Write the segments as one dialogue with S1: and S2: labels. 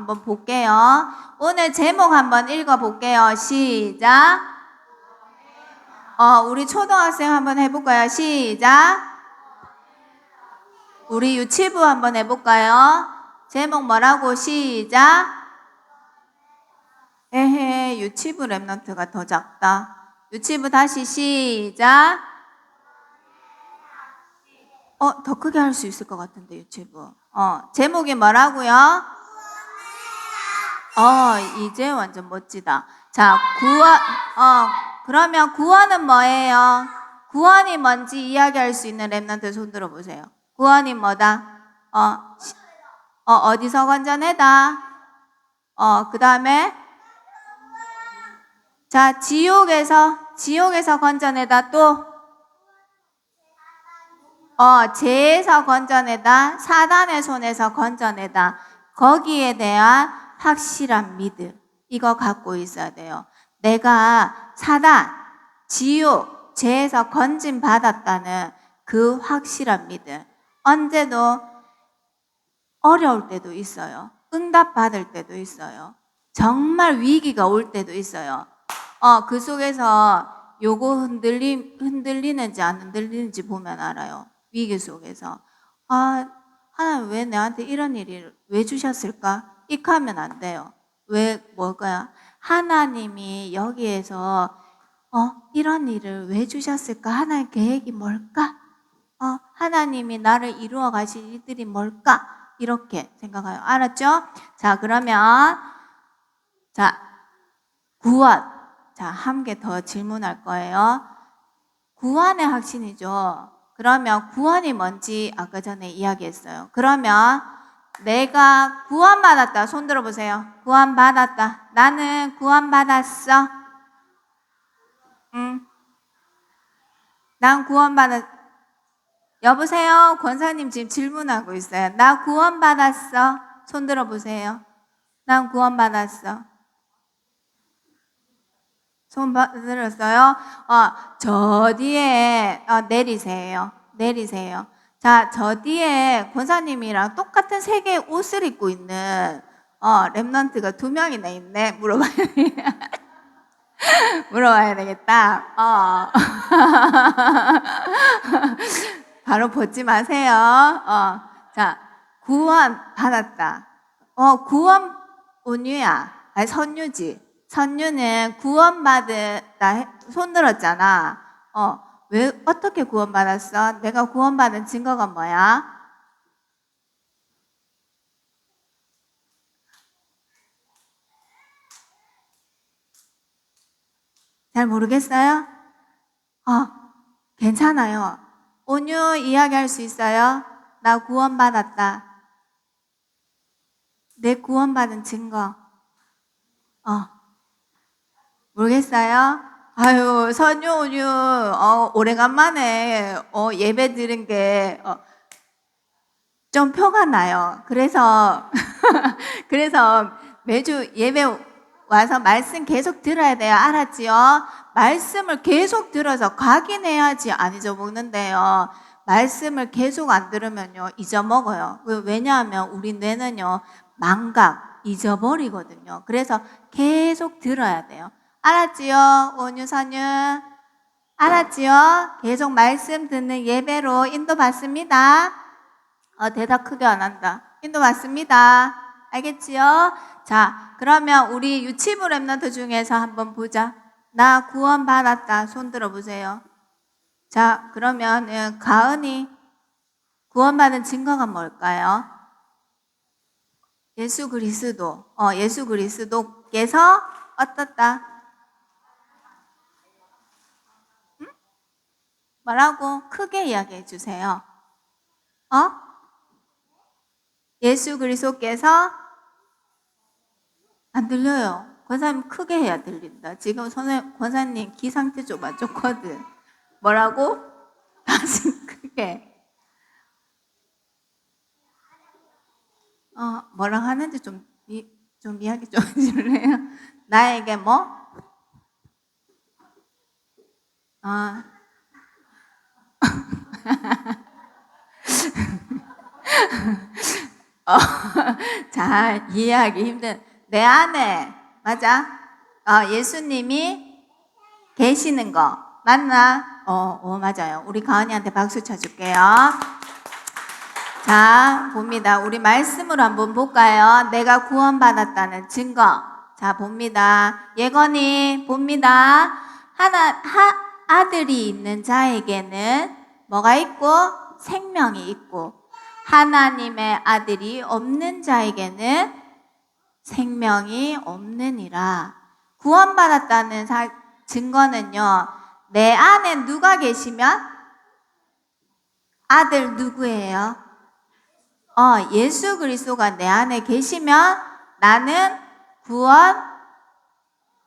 S1: 한번 볼게요. 오늘 제목 한번 읽어볼게요. 시작. 어, 우리 초등학생 한번 해볼까요? 시작. 우리 유치부 한번 해볼까요? 제목 뭐라고? 시작. 에헤, 유치부 랩런트가 더 작다. 유치부 다시 시작. 어, 더 크게 할 수 있을 것 같은데, 유치부. 어, 제목이 뭐라고요? 어, 이제 완전 멋지다. 자, 구원, 어, 그러면 구원은 뭐예요? 구원이 뭔지 이야기할 수 있는 랩런트 손 들어보세요. 구원이 뭐다? 어, 시- 어, 어디서 건져내다? 어, 그 다음에, 자, 지옥에서, 지옥에서 건져내다 또, 어, 죄에서 건져내다, 사단의 손에서 건져내다, 거기에 대한 확실한 믿음. 이거 갖고 있어야 돼요. 내가 사단, 지옥, 죄에서 건진 받았다는 그 확실한 믿음. 언제도 어려울 때도 있어요. 응답 받을 때도 있어요. 정말 위기가 올 때도 있어요. 어, 그 속에서 요거 흔들리, 흔들리는지 안 흔들리는지 보면 알아요. 위기 속에서. 아, 하나님 왜 나한테 이런 일을 왜 주셨을까? 익하면 안 돼요. 왜, 뭘까요? 하나님이 여기에서, 어, 이런 일을 왜 주셨을까? 하나님 계획이 뭘까? 어, 하나님이 나를 이루어 가실 일들이 뭘까? 이렇게 생각해요. 알았죠? 자, 그러면, 자, 구원. 자, 한 개 더 질문할 거예요. 구원의 확신이죠. 그러면 구원이 뭔지 아까 전에 이야기했어요. 그러면 내가 구원받았다. 손 들어보세요. 구원받았다. 나는 구원받았어. 응. 난 구원받았, 여보세요? 권사님 지금 질문하고 있어요. 나 구원받았어. 손 들어보세요. 난 구원받았어. 손 바- 들었어요? 어, 저 뒤에 어, 내리세요. 내리세요. 자, 저 뒤에 권사님이랑 똑같은 세 개의 옷을 입고 있는 어, 랩런트가 두 명이나 있네. 물어봐야 돼. 물어봐야 되겠다. 어. 바로 벗지 마세요. 어. 자, 구원 받았다. 어, 구원 온유야. 아니, 선유지. 선유는 구원받았다. 해- 손 들었잖아. 어, 왜, 어떻게 구원받았어? 내가 구원받은 증거가 뭐야? 잘 모르겠어요? 어, 괜찮아요. 온유 이야기할 수 있어요? 나 구원받았다. 내 구원받은 증거. 어, 모르겠어요? 아유, 선유, 온유, 어, 오래간만에, 어, 예배 드린 게, 어, 좀 표가 나요. 그래서, 그래서 매주 예배 와서 말씀 계속 들어야 돼요. 알았지요? 말씀을 계속 들어서 각인해야지 안 잊어먹는데요. 말씀을 계속 안 들으면요, 잊어먹어요. 왜- 왜냐하면 우리 뇌는요, 망각, 잊어버리거든요. 그래서 계속 들어야 돼요. 알았지요? 온유, 선유? 알았지요? 계속 말씀 듣는 예배로 인도받습니다. 어, 대답 크게 안 한다. 인도받습니다. 알겠지요? 자, 그러면 우리 유치부 랩런트 중에서 한번 보자. 나 구원 받았다. 손 들어보세요. 자, 그러면 예, 가은이 구원받은 증거가 뭘까요? 예수 그리스도. 어, 예수 그리스도께서 어떻다? 뭐라고? 크게 이야기해 주세요. 어? 예수 그리스도께서 안 들려요. 권사님 크게 해야 들린다. 지금 선생 권사님 기 상태 좀 안 좋거든. 뭐라고? 다시 크게. 어, 뭐라 하는지 좀, 이, 좀 이야기 좀 해줄래요? 나에게 뭐? 아. 어, 잘 이해하기 힘든 내 안에 맞아? 어, 예수님이 계시는 거 맞나? 어, 어 맞아요. 우리 가은이한테 박수 쳐줄게요. 자, 봅니다. 우리 말씀으로 한번 볼까요? 내가 구원받았다는 증거. 자, 봅니다. 예건이 봅니다. 하나, 하, 아들이 있는 자에게는 뭐가 있고? 생명이 있고. 하나님의 아들이 없는 자에게는 생명이 없느니라. 구원받았다는 사- 증거는요, 내 안에 누가 계시면 아들 누구예요? 어, 예수 그리스도가 내 안에 계시면 나는 구원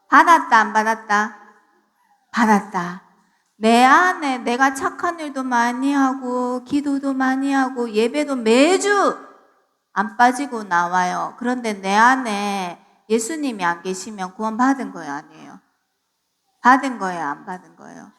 S1: 받았다, 안 받았다? 받았다. 내 안에 내가 착한 일도 많이 하고, 기도도 많이 하고, 예배도 매주 안 빠지고 나와요. 그런데 내 안에 예수님이 안 계시면 구원 받은 거예요, 아니에요? 받은 거예요, 안 받은 거예요?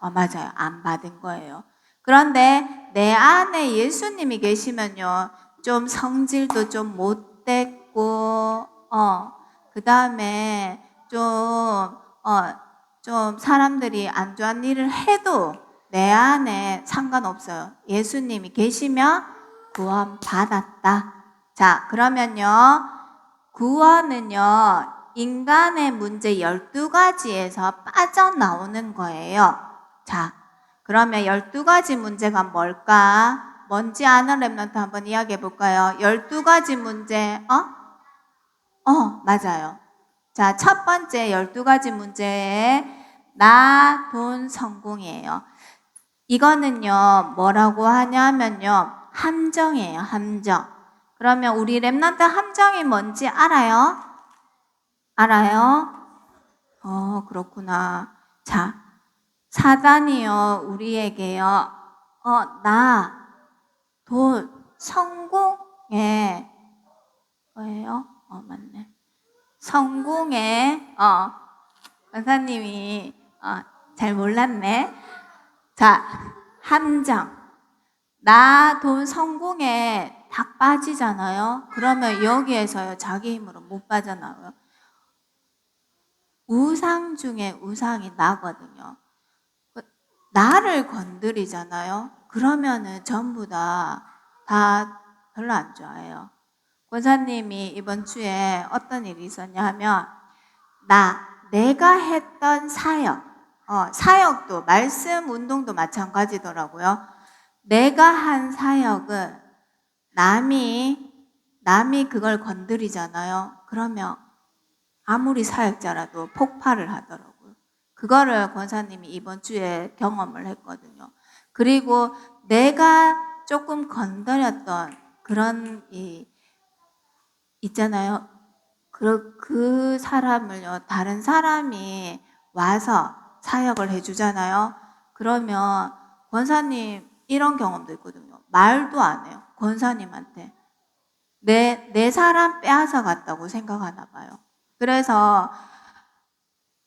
S1: 어, 맞아요. 안 받은 거예요. 그런데 내 안에 예수님이 계시면요, 좀 성질도 좀 못됐고, 어, 그 다음에 좀, 어, 좀 사람들이 안 좋은 일을 해도 내 안에 상관없어요. 예수님이 계시면 구원 받았다. 자, 그러면요, 구원은요, 인간의 문제 12가지에서 빠져나오는 거예요. 자, 그러면 12가지 문제가 뭘까? 뭔지 아는 랩런트 한번 이야기해 볼까요? 12가지 문제, 어? 어, 맞아요. 자, 첫 번째 12가지 문제에 나, 돈, 성공이에요. 이거는요, 뭐라고 하냐면요, 함정이에요, 함정. 그러면 우리 랩런트 함정이 뭔지 알아요? 알아요? 어, 그렇구나. 자, 사단이요, 우리에게요, 어, 나, 돈, 성공에, 뭐예요? 어, 맞네. 성공에, 어, 권사님이, 어, 잘 몰랐네. 자, 함정. 나, 돈, 성공에 다 빠지잖아요. 그러면 여기에서요, 자기 힘으로 못 빠져나와요. 우상 중에 우상이 나거든요. 나를 건드리잖아요. 그러면은 전부 다, 다 별로 안 좋아해요. 권사님이 이번 주에 어떤 일이 있었냐 하면, 나, 내가 했던 사역, 어, 사역도, 말씀 운동도 마찬가지더라고요. 내가 한 사역은 남이, 남이 그걸 건드리잖아요. 그러면 아무리 사역자라도 폭발을 하더라고요. 그거를 권사님이 이번 주에 경험을 했거든요. 그리고 내가 조금 건드렸던 그런 이 있잖아요. 그, 그 사람을요, 다른 사람이 와서 사역을 해주잖아요. 그러면 권사님 이런 경험도 있거든요. 말도 안 해요. 권사님한테. 내, 내 사람 빼앗아 갔다고 생각하나 봐요. 그래서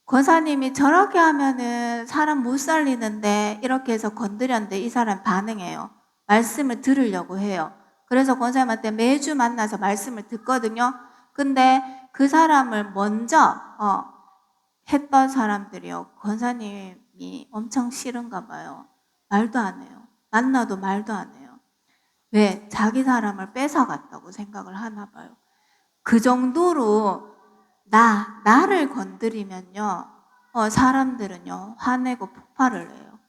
S1: 권사님이 저렇게 하면은 사람 못 살리는데 이렇게 해서 건드렸는데 이 사람 반응해요. 말씀을 들으려고 해요. 그래서 권사님한테 매주 만나서 말씀을 듣거든요. 근데 그 사람을 먼저 어, 했던 사람들이요. 권사님이 엄청 싫은가 봐요. 말도 안 해요. 만나도 말도 안 해요. 왜? 자기 사람을 뺏어갔다고 생각을 하나 봐요. 그 정도로 나, 나를 건드리면요, 어, 사람들은요, 화내고 폭발을 해요.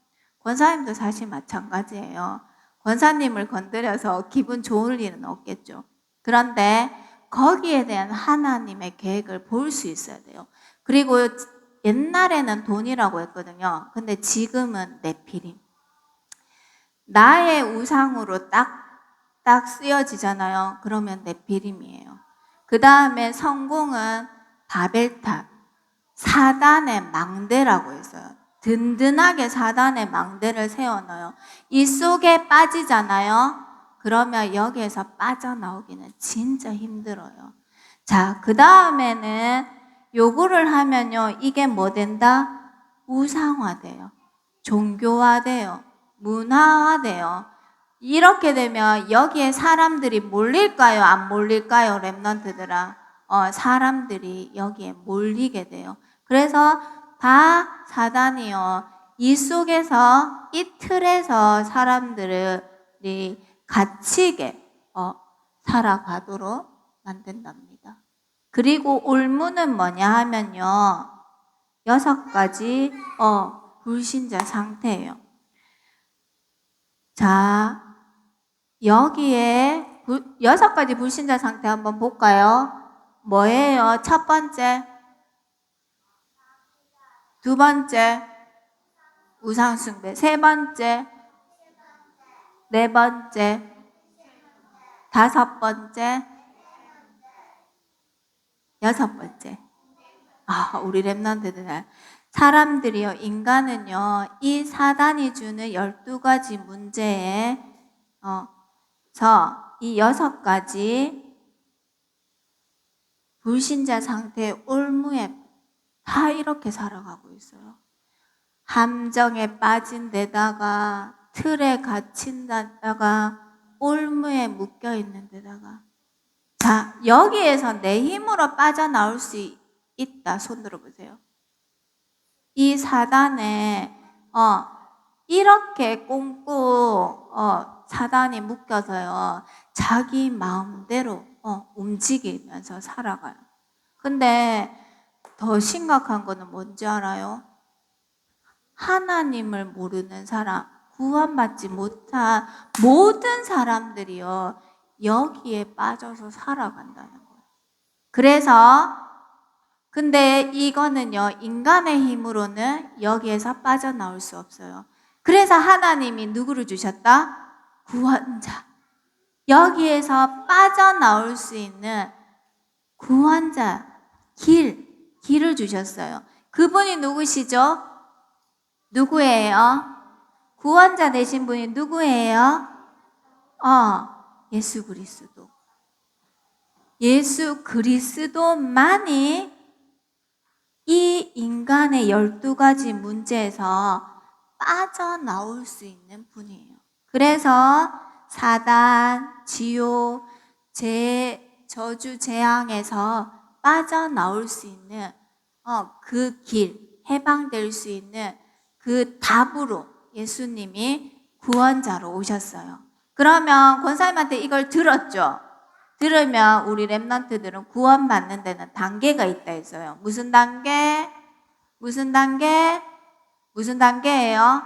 S1: 권사님도 사실 마찬가지예요. 권사님을 건드려서 기분 좋을 일은 없겠죠. 그런데 거기에 대한 하나님의 계획을 볼 수 있어야 돼요. 그리고 옛날에는 돈이라고 했거든요. 근데 지금은 내피림. 나의 우상으로 딱, 딱 쓰여지잖아요. 그러면 내피림이에요. 그 다음에 성공은 바벨탑, 사단의 망대라고 했어요. 든든하게 사단의 망대를 세워놔요. 이 속에 빠지잖아요. 그러면 여기에서 빠져나오기는 진짜 힘들어요. 자, 그 다음에는 요거를 하면요. 이게 뭐 된다? 우상화돼요. 종교화돼요. 문화화돼요. 이렇게 되면 여기에 사람들이 몰릴까요? 안 몰릴까요? 랩런트들아. 어, 사람들이 여기에 몰리게 돼요. 그래서 다 사단이요. 이 속에서, 이 틀에서 사람들이 갇히게, 어, 살아가도록 만든답니다. 그리고 올무는 뭐냐 하면요. 여섯 가지, 어, 불신자 상태예요. 자, 여기에 부- 여섯 가지 불신자 상태 한번 볼까요? 뭐예요? 첫 번째, 두 번째, 우상숭배. 세 번째, 네 번째, 다섯 번째, 여섯 번째. 아, 우리 랩런트들. 사람들이요, 인간은요, 이 사단이 주는 12가지 문제에, 어, 저, 이 여섯 가지 불신자 상태의 올무에 다 이렇게 살아가고 있어요. 함정에 빠진 데다가, 틀에 갇힌 데다가, 올무에 묶여 있는 데다가. 자, 여기에서 내 힘으로 빠져나올 수 있다. 손 들어보세요. 이 사단에 어 이렇게 꽁꽁 어 사단이 묶여서요 자기 마음대로 어 움직이면서 살아가요. 근데 더 심각한 거는 뭔지 알아요? 하나님을 모르는 사람, 구원받지 못한 모든 사람들이요 여기에 빠져서 살아간다는 거예요. 그래서 근데 이거는요, 인간의 힘으로는 여기에서 빠져나올 수 없어요. 그래서 하나님이 누구를 주셨다? 구원자. 여기에서 빠져나올 수 있는 구원자, 길, 길을 주셨어요. 그분이 누구시죠? 누구예요? 구원자 되신 분이 누구예요? 어, 예수 그리스도. 예수 그리스도만이 이 인간의 12가지 문제에서 빠져나올 수 있는 분이에요. 그래서 사단, 지옥, 재, 저주, 재앙에서 빠져나올 수 있는 어, 그 길, 해방될 수 있는 그 답으로 예수님이 구원자로 오셨어요. 그러면 권사님한테 이걸 들었죠? 들으면 우리 랩런트들은 구원받는 데는 단계가 있다 했어요. 무슨 단계? 무슨 단계? 무슨 단계예요?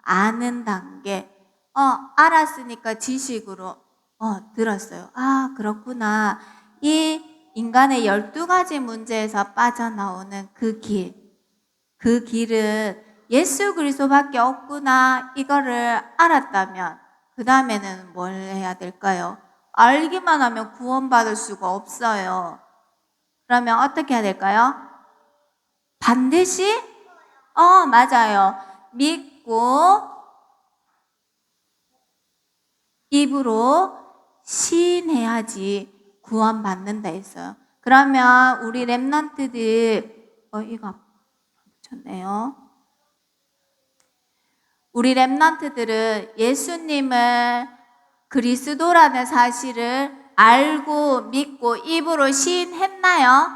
S1: 아는 단계. 어, 알았으니까 지식으로 어, 들었어요. 아, 그렇구나. 이 인간의 12가지 문제에서 빠져나오는 그 길. 그 길은 예수 그리스도밖에 없구나. 이거를 알았다면 그 다음에는 뭘 해야 될까요? 알기만 하면 구원받을 수가 없어요. 그러면 어떻게 해야 될까요? 반드시? 어, 맞아요. 믿고 입으로 시인해야지 구원받는다 했어요. 그러면 우리 랩런트들, 어, 이거 붙였네요. 우리 랩런트들은 예수님을 그리스도라는 사실을 알고 믿고 입으로 시인했나요?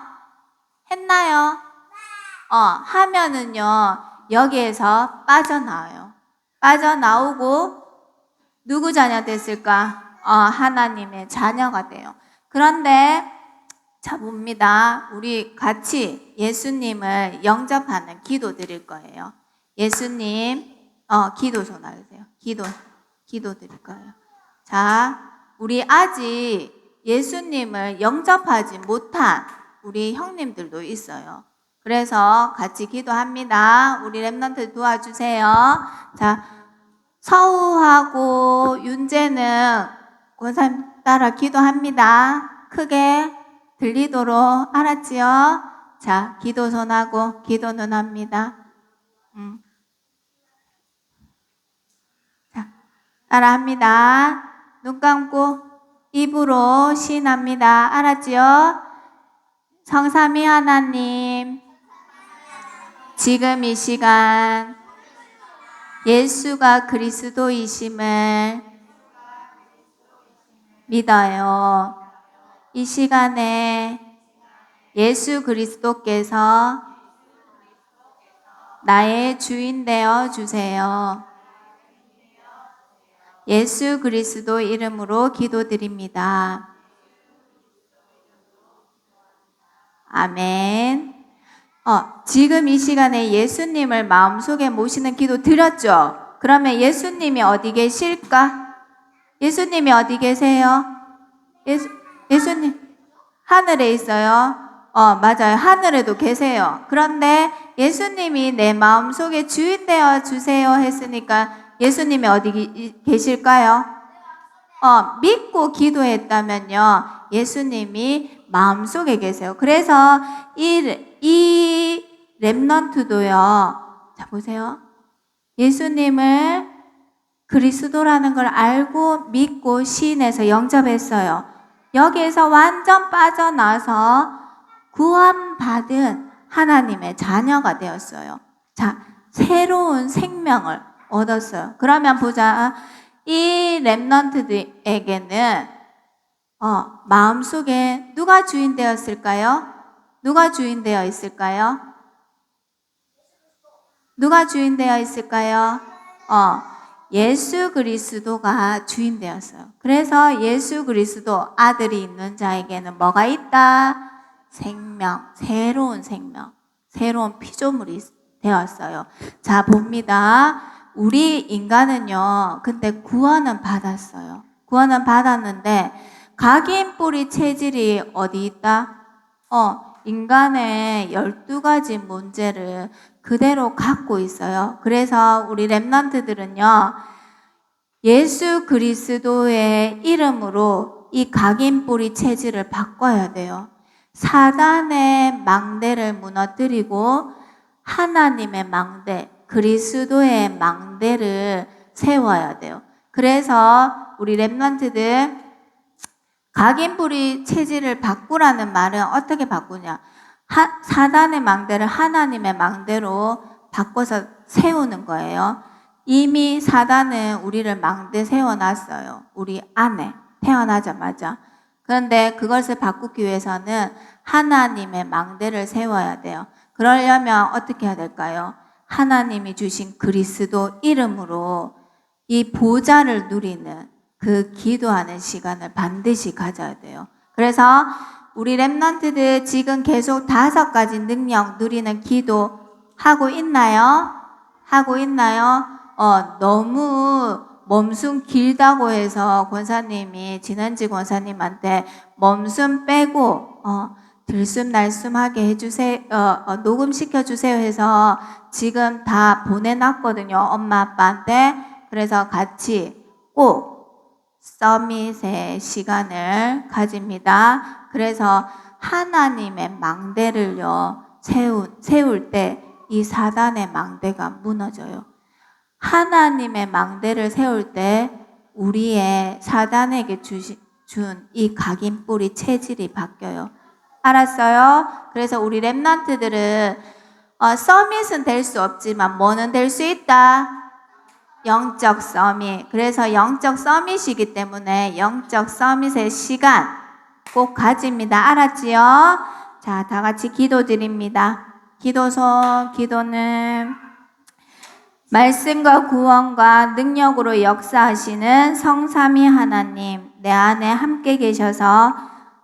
S1: 했나요? 어, 하면은요, 여기에서 빠져나와요. 빠져나오고, 누구 자녀 됐을까? 어, 하나님의 자녀가 돼요. 그런데, 자, 봅니다. 우리 같이 예수님을 영접하는 기도 드릴 거예요. 예수님, 어, 기도 전화주세요. 기도, 기도 드릴 거예요. 자, 우리 아직 예수님을 영접하지 못한 우리 형님들도 있어요. 그래서 같이 기도합니다. 우리 랩런트 도와주세요. 자, 서우하고 윤재는 권사님 따라 기도합니다. 크게 들리도록 알았지요? 자, 기도 손하고 기도 눈 합니다. 음. 자, 따라합니다. 눈 감고 입으로 시인합니다. 알았지요? 성삼위 하나님, 지금 이 시간 예수가 그리스도이심을 믿어요. 이 시간에 예수 그리스도께서 나의 주인 되어 주세요. 예수 그리스도 이름으로 기도드립니다. 아멘. 어, 지금 이 시간에 예수님을 마음속에 모시는 기도 드렸죠? 그러면 예수님이 어디 계실까? 예수님이 어디 계세요? 예수, 예수님, 하늘에 있어요. 어, 맞아요. 하늘에도 계세요. 그런데 예수님이 내 마음속에 주인 되어 주세요 했으니까 예수님이 어디 기- 계실까요? 어, 믿고 기도했다면요, 예수님이 마음속에 계세요. 그래서 이, 이 랩넌트도요, 자, 보세요. 예수님을 그리스도라는 걸 알고 믿고 시인해서 영접했어요. 여기에서 완전 빠져나서 구원받은 하나님의 자녀가 되었어요. 자, 새로운 생명을 얻었어요. 그러면 보자. 이 랩넌트들에게는 어, 마음속에 누가 주인 되었을까요? 누가 주인 되어 있을까요? 누가 주인 되어 있을까요? 어, 예수 그리스도가 주인 되었어요. 그래서 예수 그리스도 아들이 있는 자에게는 뭐가 있다? 생명, 새로운 생명, 새로운 피조물이 되었어요. 자, 봅니다. 우리 인간은요, 근데 구원은 받았어요. 구원은 받았는데, 각인 뿌리 체질이 어디 있다? 어, 인간의 12가지 문제를 그대로 갖고 있어요. 그래서 우리 랩런트들은요, 예수 그리스도의 이름으로 이 각인 뿌리 체질을 바꿔야 돼요. 사단의 망대를 무너뜨리고 하나님의 망대, 그리스도의 망대를 세워야 돼요. 그래서 우리 랩런트들 각인뿌리 체질을 바꾸라는 말은 어떻게 바꾸냐? 하, 사단의 망대를 하나님의 망대로 바꿔서 세우는 거예요. 이미 사단은 우리를 망대 세워놨어요. 우리 안에 태어나자마자. 그런데 그것을 바꾸기 위해서는 하나님의 망대를 세워야 돼요. 그러려면 어떻게 해야 될까요? 하나님이 주신 그리스도 이름으로 이 보좌를 누리는 그 기도하는 시간을 반드시 가져야 돼요. 그래서 우리 랩런트들 지금 계속 다섯 가지 능력 누리는 기도 하고 있나요? 하고 있나요? 어, 너무 몸숨 길다고 해서 권사님이 진한지 권사님한테 몸숨 빼고 어, 들숨 날숨 하게 해주세요. 어, 어, 녹음 시켜 주세요 해서 지금 다 보내놨거든요. 엄마 아빠한테. 그래서 같이 꼭 서밋의 시간을 가집니다. 그래서 하나님의 망대를요, 세우, 세울 때 이 사단의 망대가 무너져요. 하나님의 망대를 세울 때 우리의 사단에게 주신 준이 각인 뿌리 체질이 바뀌어요. 알았어요? 그래서 우리 랩런트들은 어, 서밋은 될 수 없지만 뭐는 될 수 있다? 영적 서밋. 그래서 영적 서밋이기 때문에 영적 서밋의 시간 꼭 가집니다. 알았지요? 자, 다 같이 기도 드립니다. 기도서, 기도는 말씀과 구원과 능력으로 역사하시는 성삼위 하나님, 내 안에 함께 계셔서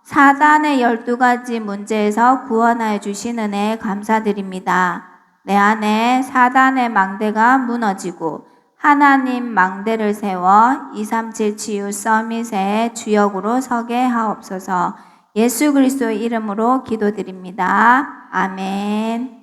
S1: 사단의 열두 가지 문제에서 구원하여 주신 은혜 감사드립니다. 내 안에 사단의 망대가 무너지고 하나님 망대를 세워 237 치유 서밋의 주역으로 서게 하옵소서 예수 그리스도 이름으로 기도드립니다. 아멘.